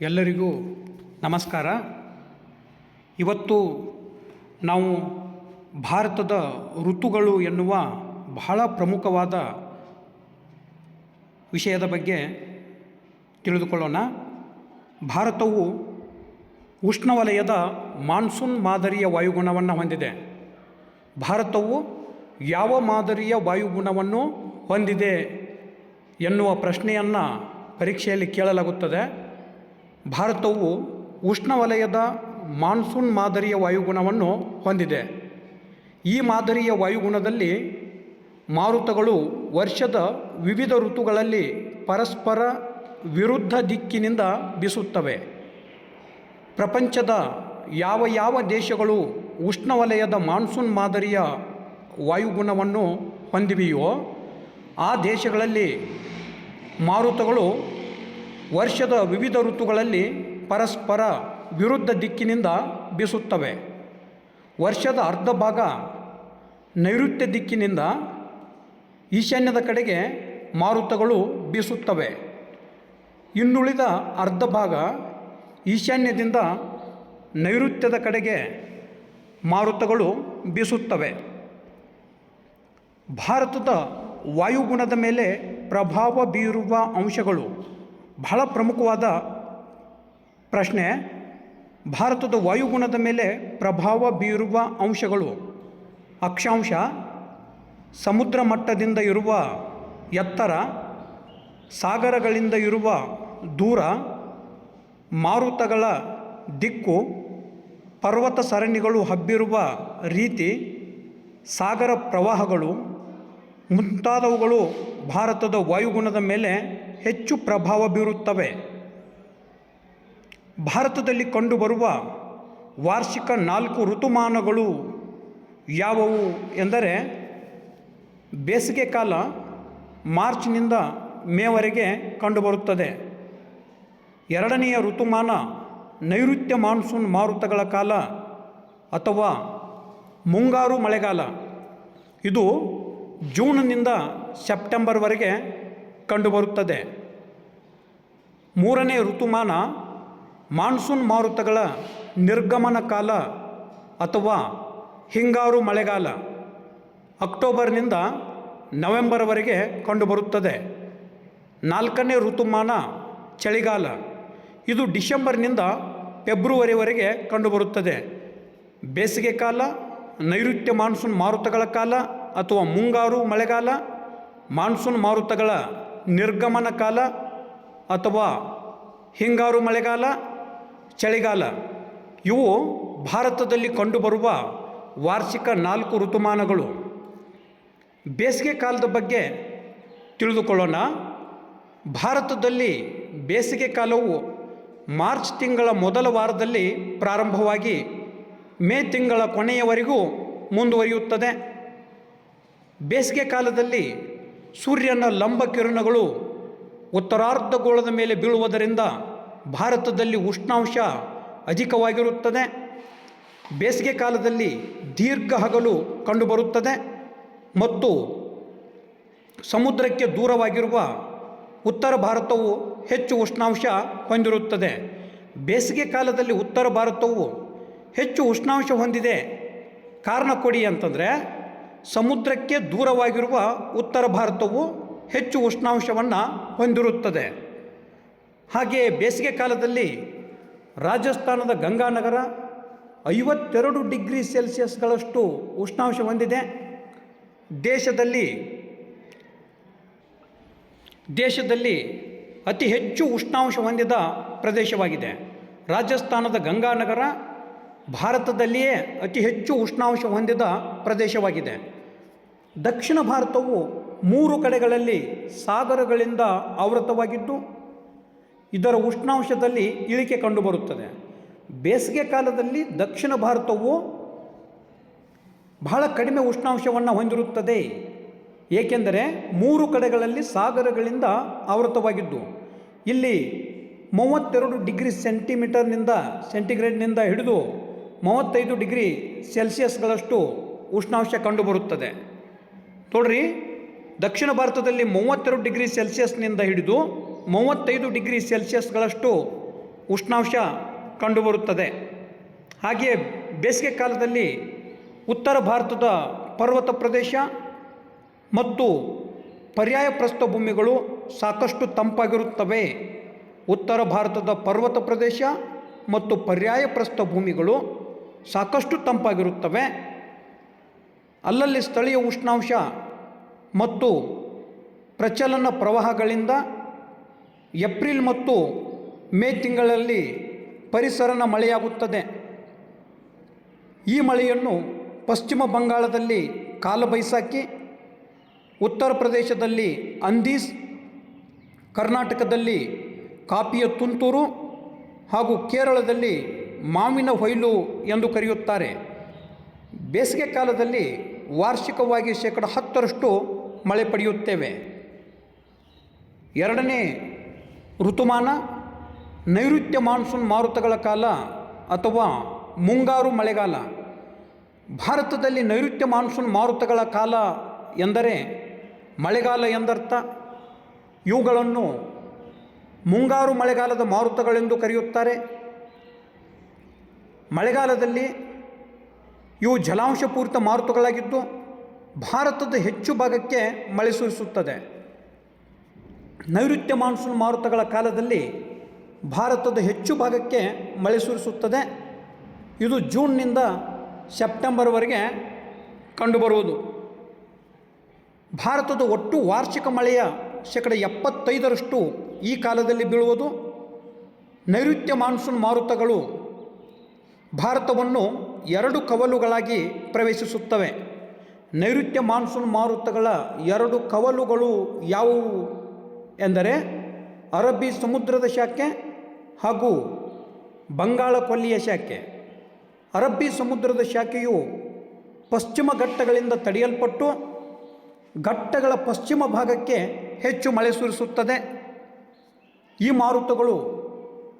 ಎಲ್ಲರಿಗೂ ನಮಸ್ಕಾರ. ಇವತ್ತು ನಾವು ಭಾರತದ ಋತುಗಳು ಎನ್ನುವ ಬಹಳ ಪ್ರಮುಖವಾದ ವಿಷಯದ ಬಗ್ಗೆ ತಿಳಿದುಕೊಳ್ಳೋಣ. ಭಾರತವು ಉಷ್ಣವಲಯದ ಮಾನ್ಸೂನ್ ಮಾದರಿಯ ವಾಯುಗುಣವನ್ನು ಹೊಂದಿದೆ. ಭಾರತವು ಯಾವ ಮಾದರಿಯ ವಾಯುಗುಣವನ್ನು ಹೊಂದಿದೆ ಎನ್ನುವ ಪ್ರಶ್ನೆಯನ್ನು ಪರೀಕ್ಷೆಯಲ್ಲಿ ಕೇಳಲಾಗುತ್ತದೆ. ಭಾರತವು ಉಷ್ಣವಲಯದ ಮಾನ್ಸೂನ್ ಮಾದರಿಯ ವಾಯುಗುಣವನ್ನು ಹೊಂದಿದೆ. ಈ ಮಾದರಿಯ ವಾಯುಗುಣದಲ್ಲಿ ಮಾರುತಗಳು ವರ್ಷದ ವಿವಿಧ ಋತುಗಳಲ್ಲಿ ಪರಸ್ಪರ ವಿರುದ್ಧ ದಿಕ್ಕಿನಿಂದ ಬೀಸುತ್ತವೆ. ಪ್ರಪಂಚದ ಯಾವ ಯಾವ ದೇಶಗಳು ಉಷ್ಣವಲಯದ ಮಾನ್ಸೂನ್ ಮಾದರಿಯ ವಾಯುಗುಣವನ್ನು ಹೊಂದಿವೆಯೋ, ಆ ದೇಶಗಳಲ್ಲಿ ಮಾರುತಗಳು ವರ್ಷದ ವಿವಿಧ ಋತುಗಳಲ್ಲಿ ಪರಸ್ಪರ ವಿರುದ್ಧ ದಿಕ್ಕಿನಿಂದ ಬೀಸುತ್ತವೆ. ವರ್ಷದ ಅರ್ಧ ಭಾಗ ನೈಋತ್ಯ ದಿಕ್ಕಿನಿಂದ ಈಶಾನ್ಯದ ಕಡೆಗೆ ಮಾರುತಗಳು ಬೀಸುತ್ತವೆ. ಇನ್ನುಳಿದ ಅರ್ಧ ಭಾಗ ಈಶಾನ್ಯದಿಂದ ನೈಋತ್ಯದ ಕಡೆಗೆ ಮಾರುತಗಳು ಬೀಸುತ್ತವೆ. ಭಾರತದ ವಾಯುಗುಣದ ಮೇಲೆ ಪ್ರಭಾವ ಬೀರುವ ಅಂಶಗಳು ಬಹಳ ಪ್ರಮುಖವಾದ ಪ್ರಶ್ನೆ, ಭಾರತದ ವಾಯುಗುಣದ ಮೇಲೆ ಪ್ರಭಾವ ಬೀರುವ ಅಂಶಗಳು. ಅಕ್ಷಾಂಶ, ಸಮುದ್ರ ಮಟ್ಟದಿಂದ ಇರುವ ಎತ್ತರ, ಸಾಗರಗಳಿಂದ ಇರುವ ದೂರ, ಮಾರುತಗಳ ದಿಕ್ಕು, ಪರ್ವತ ಸರಣಿಗಳು ಹಬ್ಬಿರುವ ರೀತಿ, ಸಾಗರ ಪ್ರವಾಹಗಳು ಮುಂತಾದವುಗಳು ಭಾರತದ ವಾಯುಗುಣದ ಮೇಲೆ ಹೆಚ್ಚು ಪ್ರಭಾವ ಬೀರುತ್ತವೆ. ಭಾರತದಲ್ಲಿ ಕಂಡುಬರುವ ವಾರ್ಷಿಕ ನಾಲ್ಕು ಋತುಮಾನಗಳು ಯಾವುವು ಎಂದರೆ ಬೇಸಿಗೆ ಕಾಲ ಮಾರ್ಚ್ನಿಂದ ಮೇವರೆಗೆ ಕಂಡುಬರುತ್ತದೆ. ಎರಡನೆಯ ಋತುಮಾನ ನೈಋತ್ಯ ಮಾನ್ಸೂನ್ ಮಾರುತಗಳ ಕಾಲ ಅಥವಾ ಮುಂಗಾರು ಮಳೆಗಾಲ. ಇದು ಜೂನ್ನಿಂದ ಸೆಪ್ಟೆಂಬರ್ವರೆಗೆ ಕಂಡುಬರುತ್ತದೆ. ಮೂರನೇ ಋತುಮಾನ ಮಾನ್ಸೂನ್ ಮಾರುತಗಳ ನಿರ್ಗಮನ ಕಾಲ ಅಥವಾ ಹಿಂಗಾರು ಮಳೆಗಾಲ. ಅಕ್ಟೋಬರ್ನಿಂದ ನವೆಂಬರ್ವರೆಗೆ ಕಂಡುಬರುತ್ತದೆ. ನಾಲ್ಕನೇ ಋತುಮಾನ ಚಳಿಗಾಲ. ಇದು ಡಿಸೆಂಬರ್ನಿಂದ ಫೆಬ್ರವರಿವರೆಗೆ ಕಂಡುಬರುತ್ತದೆ. ಬೇಸಿಗೆ ಕಾಲ, ನೈಋತ್ಯ ಮಾನ್ಸೂನ್ ಮಾರುತಗಳ ಕಾಲ ಅಥವಾ ಮುಂಗಾರು ಮಳೆಗಾಲ, ಮಾನ್ಸೂನ್ ಮಾರುತಗಳ ನಿರ್ಗಮನ ಕಾಲ ಅಥವಾ ಹಿಂಗಾರು ಮಳೆಗಾಲ, ಚಳಿಗಾಲ, ಇವು ಭಾರತದಲ್ಲಿ ಕಂಡುಬರುವ ವಾರ್ಷಿಕ ನಾಲ್ಕು ಋತುಮಾನಗಳು. ಬೇಸಿಗೆ ಕಾಲದ ಬಗ್ಗೆ ತಿಳಿದುಕೊಳ್ಳೋಣ. ಭಾರತದಲ್ಲಿ ಬೇಸಿಗೆ ಕಾಲವು ಮಾರ್ಚ್ ತಿಂಗಳ ಮೊದಲ ವಾರದಲ್ಲಿ ಪ್ರಾರಂಭವಾಗಿ ಮೇ ತಿಂಗಳ ಕೊನೆಯವರೆಗೂ ಮುಂದುವರಿಯುತ್ತದೆ. ಬೇಸಿಗೆ ಕಾಲದಲ್ಲಿ ಸೂರ್ಯನ ಲಂಬ ಕಿರಣಗಳು ಉತ್ತರಾರ್ಧಗೋಳದ ಮೇಲೆ ಬೀಳುವುದರಿಂದ ಭಾರತದಲ್ಲಿ ಉಷ್ಣಾಂಶ ಅಧಿಕವಾಗಿರುತ್ತದೆ. ಬೇಸಿಗೆ ಕಾಲದಲ್ಲಿ ದೀರ್ಘ ಹಗಲು ಕಂಡುಬರುತ್ತದೆ ಮತ್ತು ಸಮುದ್ರಕ್ಕೆ ದೂರವಾಗಿರುವ ಉತ್ತರ ಭಾರತವು ಹೆಚ್ಚು ಉಷ್ಣಾಂಶ ಹೊಂದಿರುತ್ತದೆ. ಬೇಸಿಗೆ ಕಾಲದಲ್ಲಿ ಉತ್ತರ ಭಾರತವು ಹೆಚ್ಚು ಉಷ್ಣಾಂಶ ಹೊಂದಿದೆ. ಕಾರಣ ಕೊಡಿ ಅಂತಂದರೆ ಸಮುದ್ರಕ್ಕೆ ದೂರವಾಗಿರುವ ಉತ್ತರ ಭಾರತವು ಹೆಚ್ಚು ಉಷ್ಣಾಂಶವನ್ನು ಹೊಂದಿರುತ್ತದೆ. ಹಾಗೆಯೇ ಬೇಸಿಗೆ ಕಾಲದಲ್ಲಿ ರಾಜಸ್ಥಾನದ ಗಂಗಾನಗರ ಐವತ್ತೆರಡು ಡಿಗ್ರಿ ಸೆಲ್ಸಿಯಸ್ಗಳಷ್ಟು ಉಷ್ಣಾಂಶ ಹೊಂದಿದೆ. ದೇಶದಲ್ಲಿ ದೇಶದಲ್ಲಿ ಅತಿ ಹೆಚ್ಚು ಉಷ್ಣಾಂಶ ಹೊಂದಿದ ಪ್ರದೇಶವಾಗಿದೆ. ರಾಜಸ್ಥಾನದ ಗಂಗಾನಗರ ಭಾರತದಲ್ಲಿಯೇ ಅತಿ ಹೆಚ್ಚು ಉಷ್ಣಾಂಶ ಹೊಂದಿದ ಪ್ರದೇಶವಾಗಿದೆ. ದಕ್ಷಿಣ ಭಾರತವು ಮೂರು ಕಡೆಗಳಲ್ಲಿ ಸಾಗರಗಳಿಂದ ಆವೃತವಾಗಿದ್ದು, ಇದರ ಉಷ್ಣಾಂಶದಲ್ಲಿ ಇಳಿಕೆ ಕಂಡುಬರುತ್ತದೆ. ಬೇಸಿಗೆ ಕಾಲದಲ್ಲಿ ದಕ್ಷಿಣ ಭಾರತವು ಬಹಳ ಕಡಿಮೆ ಉಷ್ಣಾಂಶವನ್ನು ಹೊಂದಿರುತ್ತದೆ. ಏಕೆಂದರೆ ಮೂರು ಕಡೆಗಳಲ್ಲಿ ಸಾಗರಗಳಿಂದ ಆವೃತವಾಗಿದ್ದು, ಇಲ್ಲಿ ಮೂವತ್ತೆರಡು ಡಿಗ್ರಿ ಸೆಂಟಿಮೀಟರ್ನಿಂದ ಸೆಂಟಿಗ್ರೇಡ್ನಿಂದ ಹಿಡಿದು ಮೂವತ್ತೈದು ಡಿಗ್ರಿ ಸೆಲ್ಸಿಯಸ್ಗಳಷ್ಟು ಉಷ್ಣಾಂಶ ಕಂಡುಬರುತ್ತದೆ. ನೋಡ್ರಿ, ದಕ್ಷಿಣ ಭಾರತದಲ್ಲಿ ಮೂವತ್ತೆರಡು ಡಿಗ್ರಿ ಸೆಲ್ಸಿಯಸ್ನಿಂದ ಹಿಡಿದು ಮೂವತ್ತೈದು ಡಿಗ್ರಿ ಸೆಲ್ಸಿಯಸ್ಗಳಷ್ಟು ಉಷ್ಣಾಂಶ ಕಂಡುಬರುತ್ತದೆ. ಹಾಗೆಯೇ ಬೇಸಿಗೆ ಕಾಲದಲ್ಲಿ ಉತ್ತರ ಭಾರತದ ಪರ್ವತ ಪ್ರದೇಶ ಮತ್ತು ಪರ್ಯಾಯ ಪ್ರಸ್ಥಭೂಮಿಗಳು ಸಾಕಷ್ಟು ತಂಪಾಗಿರುತ್ತವೆ. ಉತ್ತರ ಭಾರತದ ಪರ್ವತ ಪ್ರದೇಶ ಮತ್ತು ಪರ್ಯಾಯ ಪ್ರಸ್ಥಭೂಮಿಗಳು ಸಾಕಷ್ಟು ತಂಪಾಗಿರುತ್ತವೆ. ಅಲ್ಲಲ್ಲಿ ಸ್ಥಳೀಯ ಉಷ್ಣಾಂಶ ಮತ್ತು ಪ್ರಚಲನ ಪ್ರವಾಹಗಳಿಂದ ಏಪ್ರಿಲ್ ಮತ್ತು ಮೇ ತಿಂಗಳಲ್ಲಿ ಪರಿಸರನ ಮಳೆಯಾಗುತ್ತದೆ. ಈ ಮಳೆಯನ್ನು ಪಶ್ಚಿಮ ಬಂಗಾಳದಲ್ಲಿ ಕಾಲಬೈಸಾಕಿ, ಉತ್ತರ ಪ್ರದೇಶದಲ್ಲಿ ಅಂದೀಸ್, ಕರ್ನಾಟಕದಲ್ಲಿ ಕಾಪಿಯ ತುಂತುರು ಹಾಗೂ ಕೇರಳದಲ್ಲಿ ಮಾವಿನ ಹೊಯ್ಲು ಎಂದು ಕರೆಯುತ್ತಾರೆ. ಬೇಸಿಗೆ ಕಾಲದಲ್ಲಿ ವಾರ್ಷಿಕವಾಗಿ ಶೇಕಡ ಹತ್ತರಷ್ಟು ಮಳೆ ಪಡೆಯುತ್ತೇವೆ. ಎರಡನೇ ಋತುಮಾನ ನೈಋತ್ಯ ಮಾನ್ಸೂನ್ ಮಾರುತಗಳ ಕಾಲ ಅಥವಾ ಮುಂಗಾರು ಮಳೆಗಾಲ. ಭಾರತದಲ್ಲಿ ನೈಋತ್ಯ ಮಾನ್ಸೂನ್ ಮಾರುತಗಳ ಕಾಲ ಎಂದರೆ ಮಳೆಗಾಲ ಎಂದರ್ಥ. ಇವುಗಳನ್ನು ಮುಂಗಾರು ಮಳೆಗಾಲದ ಮಾರುತಗಳೆಂದು ಕರೆಯುತ್ತಾರೆ. ಮಳೆಗಾಲದಲ್ಲಿ ಇವು ಜಲಾಂಶಪೂರಿತ ಮಾರುತಗಳಾಗಿದ್ದು ಭಾರತದ ಹೆಚ್ಚು ಭಾಗಕ್ಕೆ ಮಳೆ ಸುರಿಸುತ್ತದೆ. ನೈಋತ್ಯ ಮಾನ್ಸೂನ್ ಮಾರುತಗಳ ಕಾಲದಲ್ಲಿ ಭಾರತದ ಹೆಚ್ಚು ಭಾಗಕ್ಕೆ ಮಳೆ ಸುರಿಸುತ್ತದೆ. ಇದು ಜೂನ್ನಿಂದ ಸೆಪ್ಟೆಂಬರ್ವರೆಗೆ ಕಂಡುಬರುವುದು. ಭಾರತದ ಒಟ್ಟು ವಾರ್ಷಿಕ ಮಳೆಯ ಶೇಕಡ ಎಪ್ಪತ್ತೈದರಷ್ಟು ಈ ಕಾಲದಲ್ಲಿ ಬೀಳುವುದು. ನೈಋತ್ಯ ಮಾನ್ಸೂನ್ ಮಾರುತಗಳು ಭಾರತವನ್ನು ಎರಡು ಕವಲುಗಳಾಗಿ ಪ್ರವೇಶಿಸುತ್ತವೆ. ನೈಋತ್ಯ ಮಾನ್ಸೂನ್ ಮಾರುತಗಳ ಎರಡು ಕವಲುಗಳು ಯಾವುವು? ಎಂದರೆ ಅರಬ್ಬಿ ಸಮುದ್ರದ ಶಾಖೆ ಹಾಗೂ ಬಂಗಾಳ ಕೊಲ್ಲಿಯ ಶಾಖೆ. ಅರಬ್ಬಿ ಸಮುದ್ರದ ಶಾಖೆಯು ಪಶ್ಚಿಮ ಘಟ್ಟಗಳಿಂದ ತಡೆಯಲ್ಪಟ್ಟು ಘಟ್ಟಗಳ ಪಶ್ಚಿಮ ಭಾಗಕ್ಕೆ ಹೆಚ್ಚು ಮಳೆ ಸುರಿಸುತ್ತದೆ. ಈ ಮಾರುತಗಳು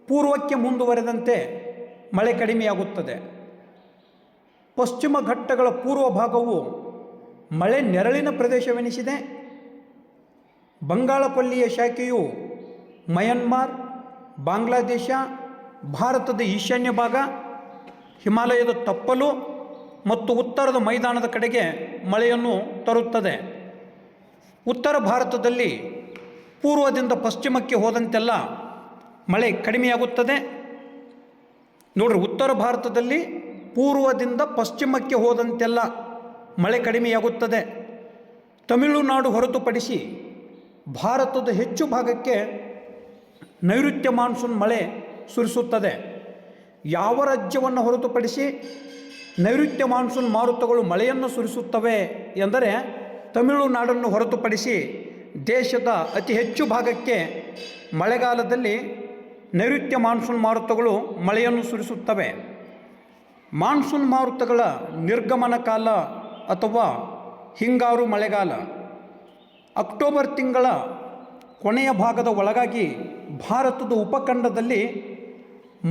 ಪೂರ್ವಕ್ಕೆ ಮುಂದುವರೆದಂತೆ ಮಳೆ ಕಡಿಮೆಯಾಗುತ್ತದೆ. ಪಶ್ಚಿಮ ಘಟ್ಟಗಳ ಪೂರ್ವ ಭಾಗವು ಮಳೆ ನೆರಳಿನ ಪ್ರದೇಶವೆನಿಸಿದೆ. ಬಂಗಾಳಪಲ್ಲಿಯ ಶಾಖೆಯು ಮಯನ್ಮಾರ್, ಬಾಂಗ್ಲಾದೇಶ, ಭಾರತದ ಈಶಾನ್ಯ ಭಾಗ, ಹಿಮಾಲಯದ ತಪ್ಪಲು ಮತ್ತು ಉತ್ತರದ ಮೈದಾನದ ಕಡೆಗೆ ಮಳೆಯನ್ನು ತರುತ್ತದೆ. ಉತ್ತರ ಭಾರತದಲ್ಲಿ ಪೂರ್ವದಿಂದ ಪಶ್ಚಿಮಕ್ಕೆ ಹೋದಂತೆಲ್ಲ ಮಳೆ ಕಡಿಮೆಯಾಗುತ್ತದೆ. ನೋಡ್ರಿ, ಉತ್ತರ ಭಾರತದಲ್ಲಿ ಪೂರ್ವದಿಂದ ಪಶ್ಚಿಮಕ್ಕೆ ಹೋದಂತೆಲ್ಲ ಮಳೆ ಕಡಿಮೆಯಾಗುತ್ತದೆ. ತಮಿಳುನಾಡು ಹೊರತುಪಡಿಸಿ ಭಾರತದ ಹೆಚ್ಚು ಭಾಗಕ್ಕೆ ನೈಋತ್ಯ ಮಾನ್ಸೂನ್ ಮಳೆ ಸುರಿಸುತ್ತದೆ. ಯಾವ ರಾಜ್ಯವನ್ನು ಹೊರತುಪಡಿಸಿ ನೈಋತ್ಯ ಮಾನ್ಸೂನ್ ಮಾರುತಗಳು ಮಳೆಯನ್ನು ಸುರಿಸುತ್ತವೆ ಎಂದರೆ ತಮಿಳುನಾಡನ್ನು ಹೊರತುಪಡಿಸಿ ದೇಶದ ಅತಿ ಹೆಚ್ಚು ಭಾಗಕ್ಕೆ ಮಳೆಗಾಲದಲ್ಲಿ ನೈಋತ್ಯ ಮಾನ್ಸೂನ್ ಮಾರುತಗಳು ಮಳೆಯನ್ನು ಸುರಿಸುತ್ತವೆ. ಮಾನ್ಸೂನ್ ಮಾರುತಗಳ ನಿರ್ಗಮನ ಕಾಲ ಅಥವಾ ಹಿಂಗಾರು ಮಳೆಗಾಲ. ಅಕ್ಟೋಬರ್ ತಿಂಗಳ ಕೊನೆಯ ಭಾಗದ ಒಳಗಾಗಿ ಭಾರತದ ಉಪಖಂಡದಲ್ಲಿ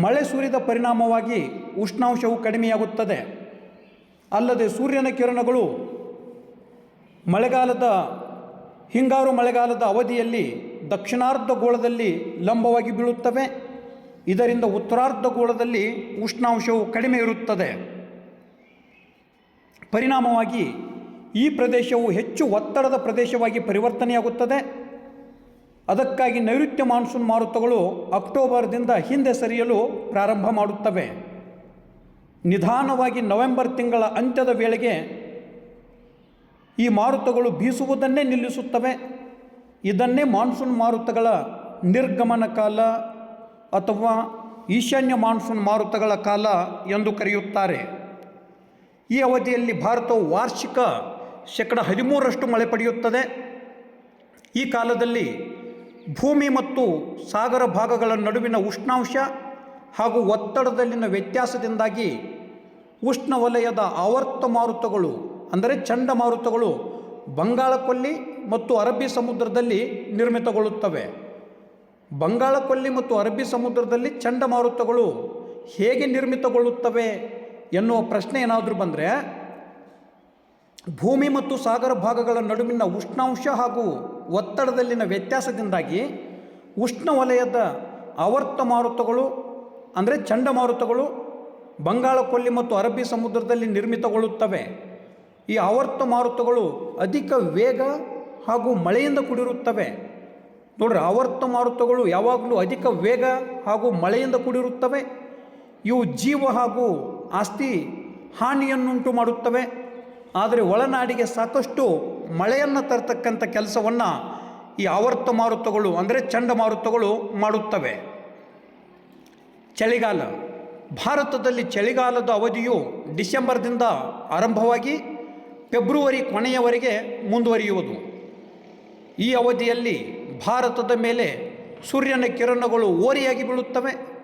ಮಳೆ ಸುರಿದ ಪರಿಣಾಮವಾಗಿ ಉಷ್ಣಾಂಶವು ಕಡಿಮೆಯಾಗುತ್ತದೆ. ಅಲ್ಲದೆ ಸೂರ್ಯನ ಕಿರಣಗಳು ಮಳೆಗಾಲದ, ಹಿಂಗಾರು ಮಳೆಗಾಲದ ಅವಧಿಯಲ್ಲಿ ದಕ್ಷಿಣಾರ್ಧ ಗೋಳದಲ್ಲಿ ಲಂಬವಾಗಿ ಬೀಳುತ್ತವೆ. ಇದರಿಂದ ಉತ್ತರಾರ್ಧ ಗೋಳದಲ್ಲಿ ಉಷ್ಣಾಂಶವು ಕಡಿಮೆ ಇರುತ್ತದೆ. ಪರಿಣಾಮವಾಗಿ ಈ ಪ್ರದೇಶವು ಹೆಚ್ಚು ಒತ್ತಡದ ಪ್ರದೇಶವಾಗಿ ಪರಿವರ್ತನೆಯಾಗುತ್ತದೆ. ಅದಕ್ಕಾಗಿ ನೈಋತ್ಯ ಮಾನ್ಸೂನ್ ಮಾರುತಗಳು ಅಕ್ಟೋಬರ್ದಿಂದ ಹಿಂದೆ ಸರಿಯಲು ಪ್ರಾರಂಭ ಮಾಡುತ್ತವೆ. ನಿಧಾನವಾಗಿ ನವೆಂಬರ್ ತಿಂಗಳ ಅಂತ್ಯದ ವೇಳೆಗೆ ಈ ಮಾರುತಗಳು ಬೀಸುವುದನ್ನೇ ನಿಲ್ಲಿಸುತ್ತವೆ. ಇದನ್ನೇ ಮಾನ್ಸೂನ್ ಮಾರುತಗಳ ನಿರ್ಗಮನ ಕಾಲ ಅಥವಾ ಈಶಾನ್ಯ ಮಾನ್ಸೂನ್ ಮಾರುತಗಳ ಕಾಲ ಎಂದು ಕರೆಯುತ್ತಾರೆ. ಈ ಅವಧಿಯಲ್ಲಿ ಭಾರತವು ವಾರ್ಷಿಕ ಶೇಕಡ ಹದಿಮೂರರಷ್ಟು ಮಳೆ ಪಡೆಯುತ್ತದೆ. ಈ ಕಾಲದಲ್ಲಿ ಭೂಮಿ ಮತ್ತು ಸಾಗರ ಭಾಗಗಳ ನಡುವಿನ ಉಷ್ಣಾಂಶ ಹಾಗೂ ಒತ್ತಡದಲ್ಲಿನ ವ್ಯತ್ಯಾಸದಿಂದಾಗಿ ಉಷ್ಣವಲಯದ ಆವರ್ತ ಮಾರುತಗಳು, ಅಂದರೆ ಚಂಡಮಾರುತಗಳು ಬಂಗಾಳಕೊಲ್ಲಿ ಮತ್ತು ಅರಬ್ಬಿ ಸಮುದ್ರದಲ್ಲಿ ನಿರ್ಮಿತಗೊಳ್ಳುತ್ತವೆ. ಬಂಗಾಳ ಕೊಲ್ಲಿ ಮತ್ತು ಅರಬ್ಬಿ ಸಮುದ್ರದಲ್ಲಿ ಚಂಡಮಾರುತಗಳು ಹೇಗೆ ನಿರ್ಮಿತಗೊಳ್ಳುತ್ತವೆ ಎನ್ನುವ ಪ್ರಶ್ನೆ ಏನಾದರೂ ಬಂದರೆ, ಭೂಮಿ ಮತ್ತು ಸಾಗರ ಭಾಗಗಳ ನಡುವಿನ ಉಷ್ಣಾಂಶ ಹಾಗೂ ಒತ್ತಡದಲ್ಲಿನ ವ್ಯತ್ಯಾಸದಿಂದಾಗಿ ಉಷ್ಣವಲಯದ ಆವರ್ತ ಮಾರುತಗಳು, ಅಂದರೆ ಚಂಡಮಾರುತಗಳು ಬಂಗಾಳಕೊಲ್ಲಿ ಮತ್ತು ಅರಬ್ಬಿ ಸಮುದ್ರದಲ್ಲಿ ನಿರ್ಮಿತಗೊಳ್ಳುತ್ತವೆ. ಈ ಆವರ್ತ ಮಾರುತಗಳು ಅಧಿಕ ವೇಗ ಹಾಗೂ ಮಳೆಯಿಂದ ಕೂಡಿರುತ್ತವೆ. ನೋಡ್ರಿ, ಆವರ್ತ ಮಾರುತಗಳು ಯಾವಾಗಲೂ ಅಧಿಕ ವೇಗ ಹಾಗೂ ಮಳೆಯಿಂದ ಕೂಡಿರುತ್ತವೆ. ಇವು ಜೀವ ಹಾಗೂ ಆಸ್ತಿ ಹಾನಿಯನ್ನುಂಟು ಮಾಡುತ್ತವೆ. ಆದರೆ ಒಳನಾಡಿಗೆ ಸಾಕಷ್ಟು ಮಳೆಯನ್ನು ತರ್ತಕ್ಕಂಥ ಕೆಲಸವನ್ನು ಈ ಆವರ್ತ ಮಾರುತಗಳು, ಅಂದರೆ ಚಂಡಮಾರುತಗಳು ಮಾಡುತ್ತವೆ. ಚಳಿಗಾಲ. ಭಾರತದಲ್ಲಿ ಚಳಿಗಾಲದ ಅವಧಿಯು ಡಿಸೆಂಬರ್ದಿಂದ ಆರಂಭವಾಗಿ ಫೆಬ್ರವರಿ ಕೊನೆಯವರೆಗೆ ಮುಂದುವರಿಯುವುದು. ಈ ಅವಧಿಯಲ್ಲಿ ಭಾರತದ ಮೇಲೆ ಸೂರ್ಯನ ಕಿರಣಗಳು ಓರಿಯಾಗಿ ಬೀಳುತ್ತವೆ.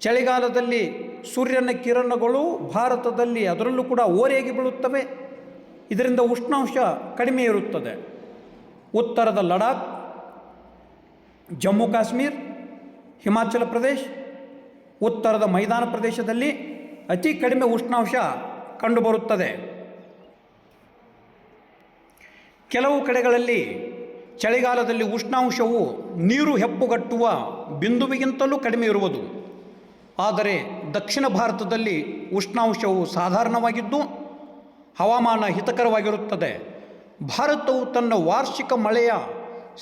ಚಳಿಗಾಲದಲ್ಲಿ ಸೂರ್ಯನ ಕಿರಣಗಳು ಭಾರತದಲ್ಲಿ ಅದರಲ್ಲೂ ಕೂಡ ಓರೆಯಾಗಿ ಬೀಳುತ್ತವೆ. ಇದರಿಂದ ಉಷ್ಣಾಂಶ ಕಡಿಮೆ ಇರುತ್ತದೆ. ಉತ್ತರದ ಲಡಾಖ್, ಜಮ್ಮು ಕಾಶ್ಮೀರ್, ಹಿಮಾಚಲ ಪ್ರದೇಶ್, ಉತ್ತರದ ಮೈದಾನ ಪ್ರದೇಶದಲ್ಲಿ ಅತಿ ಕಡಿಮೆ ಉಷ್ಣಾಂಶ ಕಂಡುಬರುತ್ತದೆ. ಕೆಲವು ಕಡೆಗಳಲ್ಲಿ ಚಳಿಗಾಲದಲ್ಲಿ ಉಷ್ಣಾಂಶವು ನೀರು ಹೆಪ್ಪುಗಟ್ಟುವ ಬಿಂದುವಿಗಿಂತಲೂ ಕಡಿಮೆ ಇರುವುದು. ಆದರೆ ದಕ್ಷಿಣ ಭಾರತದಲ್ಲಿ ಉಷ್ಣಾಂಶವು ಸಾಧಾರಣವಾಗಿದ್ದು ಹವಾಮಾನ ಹಿತಕರವಾಗಿರುತ್ತದೆ. ಭಾರತವು ತನ್ನ ವಾರ್ಷಿಕ ಮಳೆಯ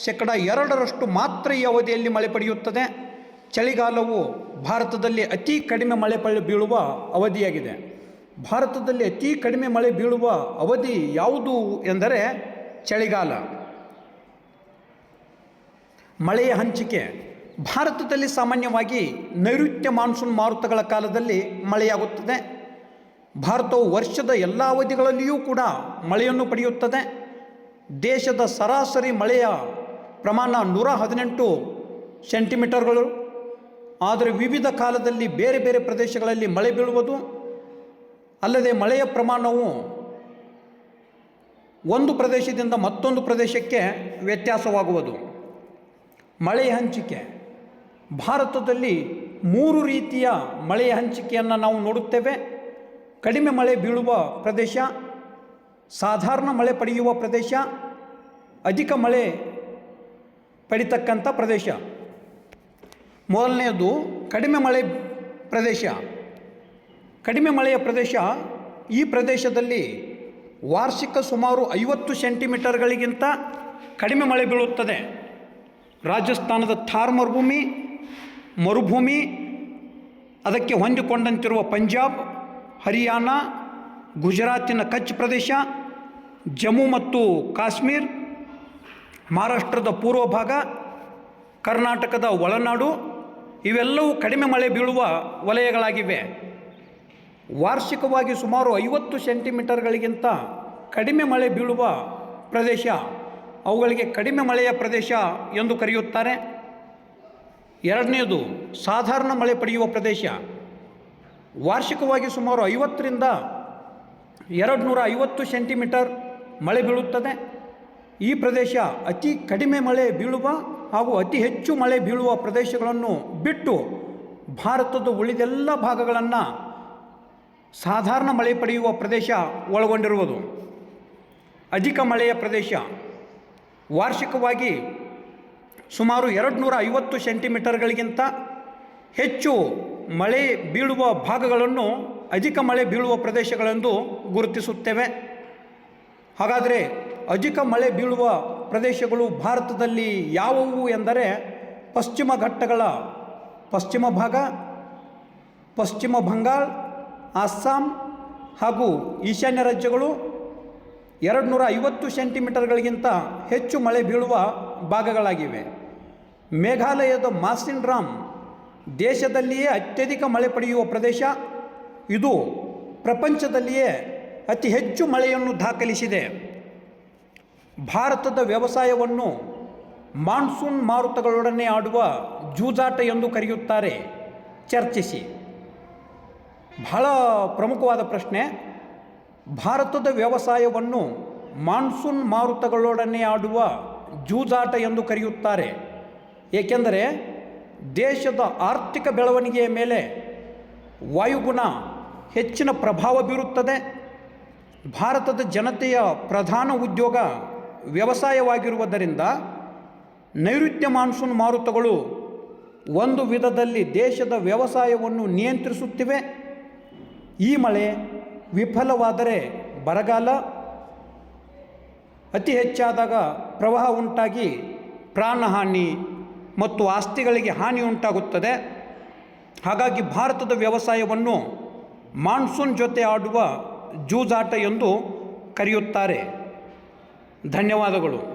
ಶೇಕಡ ಎರಡರಷ್ಟು ಮಾತ್ರ ಈ ಅವಧಿಯಲ್ಲಿ ಮಳೆ ಪಡೆಯುತ್ತದೆ. ಚಳಿಗಾಲವು ಭಾರತದಲ್ಲಿ ಅತಿ ಕಡಿಮೆ ಮಳೆ ಬೀಳುವ ಅವಧಿಯಾಗಿದೆ. ಭಾರತದಲ್ಲಿ ಅತಿ ಕಡಿಮೆ ಮಳೆ ಬೀಳುವ ಅವಧಿ ಯಾವುದು ಎಂದರೆ ಚಳಿಗಾಲ. ಮಳೆಯ ಹಂಚಿಕೆ. ಭಾರತದಲ್ಲಿ ಸಾಮಾನ್ಯವಾಗಿ ನೈಋತ್ಯ ಮಾನ್ಸೂನ್ ಮಾರುತಗಳ ಕಾಲದಲ್ಲಿ ಮಳೆಯಾಗುತ್ತದೆ. ಭಾರತವು ವರ್ಷದ ಎಲ್ಲ ಅವಧಿಗಳಲ್ಲಿಯೂ ಕೂಡ ಮಳೆಯನ್ನು ಪಡೆಯುತ್ತದೆ. ದೇಶದ ಸರಾಸರಿ ಮಳೆಯ ಪ್ರಮಾಣ ನೂರ ಹದಿನೆಂಟು ಸೆಂಟಿಮೀಟರ್ಗಳು. ಆದರೆ ವಿವಿಧ ಕಾಲದಲ್ಲಿ ಬೇರೆ ಬೇರೆ ಪ್ರದೇಶಗಳಲ್ಲಿ ಮಳೆ ಬೀಳುವುದು. ಅಲ್ಲದೆ ಮಳೆಯ ಪ್ರಮಾಣವು ಒಂದು ಪ್ರದೇಶದಿಂದ ಮತ್ತೊಂದು ಪ್ರದೇಶಕ್ಕೆ ವ್ಯತ್ಯಾಸವಾಗುವುದು. ಮಳೆಯ ಹಂಚಿಕೆ. ಭಾರತದಲ್ಲಿ ಮೂರು ರೀತಿಯ ಮಳೆಯ ಹಂಚಿಕೆಯನ್ನು ನಾವು ನೋಡುತ್ತೇವೆ. ಕಡಿಮೆ ಮಳೆ ಬೀಳುವ ಪ್ರದೇಶ, ಸಾಧಾರಣ ಮಳೆ ಪಡೆಯುವ ಪ್ರದೇಶ, ಅಧಿಕ ಮಳೆ ಪಡಿತಕ್ಕಂಥ ಪ್ರದೇಶ. ಮೊದಲನೆಯದು ಕಡಿಮೆ ಮಳೆ ಪ್ರದೇಶ. ಕಡಿಮೆ ಮಳೆಯ ಪ್ರದೇಶ ಈ ಪ್ರದೇಶದಲ್ಲಿ ವಾರ್ಷಿಕ ಸುಮಾರು ಐವತ್ತು ಸೆಂಟಿಮೀಟರ್ಗಳಿಗಿಂತ ಕಡಿಮೆ ಮಳೆ ಬೀಳುತ್ತದೆ. ರಾಜಸ್ಥಾನದ ಥಾರ್ ಮರುಭೂಮಿ ಮರುಭೂಮಿ ಅದಕ್ಕೆ ಹೊಂದಿಕೊಂಡಂತಿರುವ ಪಂಜಾಬ್, ಹರಿಯಾಣ, ಗುಜರಾತಿನ ಕಚ್ ಪ್ರದೇಶ, ಜಮ್ಮು ಮತ್ತು ಕಾಶ್ಮೀರ್, ಮಹಾರಾಷ್ಟ್ರದ ಪೂರ್ವ ಭಾಗ ಕರ್ನಾಟಕದ ಒಳನಾಡು, ಇವೆಲ್ಲವೂ ಕಡಿಮೆ ಮಳೆ ಬೀಳುವ ವಲಯಗಳಾಗಿವೆ. ವಾರ್ಷಿಕವಾಗಿ ಸುಮಾರು ಐವತ್ತು ಸೆಂಟಿಮೀಟರ್ಗಳಿಗಿಂತ ಕಡಿಮೆ ಮಳೆ ಬೀಳುವ ಪ್ರದೇಶ. ಅವುಗಳಿಗೆ ಕಡಿಮೆ ಮಳೆಯ ಪ್ರದೇಶ ಎಂದು ಕರೆಯುತ್ತಾರೆ. ಎರಡನೆಯದು, ಸಾಧಾರಣ ಮಳೆ ಪಡೆಯುವ ಪ್ರದೇಶ. ವಾರ್ಷಿಕವಾಗಿ ಸುಮಾರು ಐವತ್ತರಿಂದ ಎರಡು ನೂರ ಐವತ್ತು ಸೆಂಟಿಮೀಟರ್ ಮಳೆ ಬೀಳುತ್ತದೆ. ಈ ಪ್ರದೇಶ ಅತಿ ಕಡಿಮೆ ಮಳೆ ಬೀಳುವ ಹಾಗೂ ಅತಿ ಹೆಚ್ಚು ಮಳೆ ಬೀಳುವ ಪ್ರದೇಶಗಳನ್ನು ಬಿಟ್ಟು ಭಾರತದ ಉಳಿದೆಲ್ಲ ಭಾಗಗಳನ್ನು ಸಾಧಾರಣ ಮಳೆ ಪಡೆಯುವ ಪ್ರದೇಶ ಒಳಗೊಂಡಿರುವುದು. ಅಧಿಕ ಮಳೆಯ ಪ್ರದೇಶ. ವಾರ್ಷಿಕವಾಗಿ ಸುಮಾರು ಎರಡು ನೂರ ಐವತ್ತು ಸೆಂಟಿಮೀಟರ್ಗಳಿಗಿಂತ ಹೆಚ್ಚು ಮಳೆ ಬೀಳುವ ಭಾಗಗಳನ್ನು ಅಧಿಕ ಮಳೆ ಬೀಳುವ ಪ್ರದೇಶಗಳೆಂದು ಗುರುತಿಸುತ್ತೇವೆ. ಹಾಗಾದರೆ ಅಧಿಕ ಮಳೆ ಬೀಳುವ ಪ್ರದೇಶಗಳು ಭಾರತದಲ್ಲಿ ಯಾವುವು ಎಂದರೆ ಪಶ್ಚಿಮ ಘಟ್ಟಗಳ ಪಶ್ಚಿಮ ಭಾಗ, ಪಶ್ಚಿಮ ಬಂಗಾಳ, ಅಸ್ಸಾಂ ಹಾಗೂ ಈಶಾನ್ಯ ರಾಜ್ಯಗಳು ಎರಡು ನೂರ ಐವತ್ತು ಸೆಂಟಿಮೀಟರ್ಗಳಿಗಿಂತ ಹೆಚ್ಚು ಮಳೆ ಬೀಳುವ ಭಾಗಗಳಾಗಿವೆ. ಮೇಘಾಲಯದ ಮಾಸಿನ್ ರಾಮ್ ದೇಶದಲ್ಲಿಯೇ ಅತ್ಯಧಿಕ ಮಳೆ ಪಡೆಯುವ ಪ್ರದೇಶ. ಇದು ಪ್ರಪಂಚದಲ್ಲಿಯೇ ಅತಿ ಹೆಚ್ಚು ಮಳೆಯನ್ನು ದಾಖಲಿಸಿದೆ. ಭಾರತದ ವ್ಯವಸಾಯವನ್ನು ಮಾನ್ಸೂನ್ ಮಾರುತಗಳೊಡನೆ ಆಡುವ ಜೂಜಾಟ ಎಂದು ಕರೆಯುತ್ತಾರೆ. ಚರ್ಚಿಸಿ. ಬಹಳ ಪ್ರಮುಖವಾದ ಪ್ರಶ್ನೆ. ಭಾರತದ ವ್ಯವಸಾಯವನ್ನು ಮಾನ್ಸೂನ್ ಮಾರುತಗಳೊಡನೆ ಆಡುವ ಜೂಜಾಟ ಎಂದು ಕರೆಯುತ್ತಾರೆ. ಏಕೆಂದರೆ ದೇಶದ ಆರ್ಥಿಕ ಬೆಳವಣಿಗೆಯ ಮೇಲೆ ವಾಯುಗುಣ ಹೆಚ್ಚಿನ ಪ್ರಭಾವ ಬೀರುತ್ತದೆ. ಭಾರತದ ಜನತೆಯ ಪ್ರಧಾನ ಉದ್ಯೋಗ ವ್ಯವಸಾಯವಾಗಿರುವುದರಿಂದ ನೈಋತ್ಯ ಮಾನ್ಸೂನ್ ಮಾರುತಗಳು ಒಂದು ವಿಧದಲ್ಲಿ ದೇಶದ ವ್ಯವಸಾಯವನ್ನು ನಿಯಂತ್ರಿಸುತ್ತಿವೆ. ಈ ಮಳೆ ವಿಫಲವಾದರೆ ಬರಗಾಲ ಅತಿ ಹೆಚ್ಚಾದಾಗ ಪ್ರವಾಹ ಉಂಟಾಗಿ ಪ್ರಾಣಹಾನಿ ಮತ್ತು ಆಸ್ತಿಗಳಿಗೆ ಹಾನಿ ಉಂಟಾಗುತ್ತದೆ. ಹಾಗಾಗಿ ಭಾರತದ ವ್ಯವಸಾಯವನ್ನು ಮಾನ್ಸೂನ್ ಜೊತೆ ಆಡುವ ಜೂಜಾಟ ಎಂದು ಕರೆಯುತ್ತಾರೆ. ಧನ್ಯವಾದಗಳು.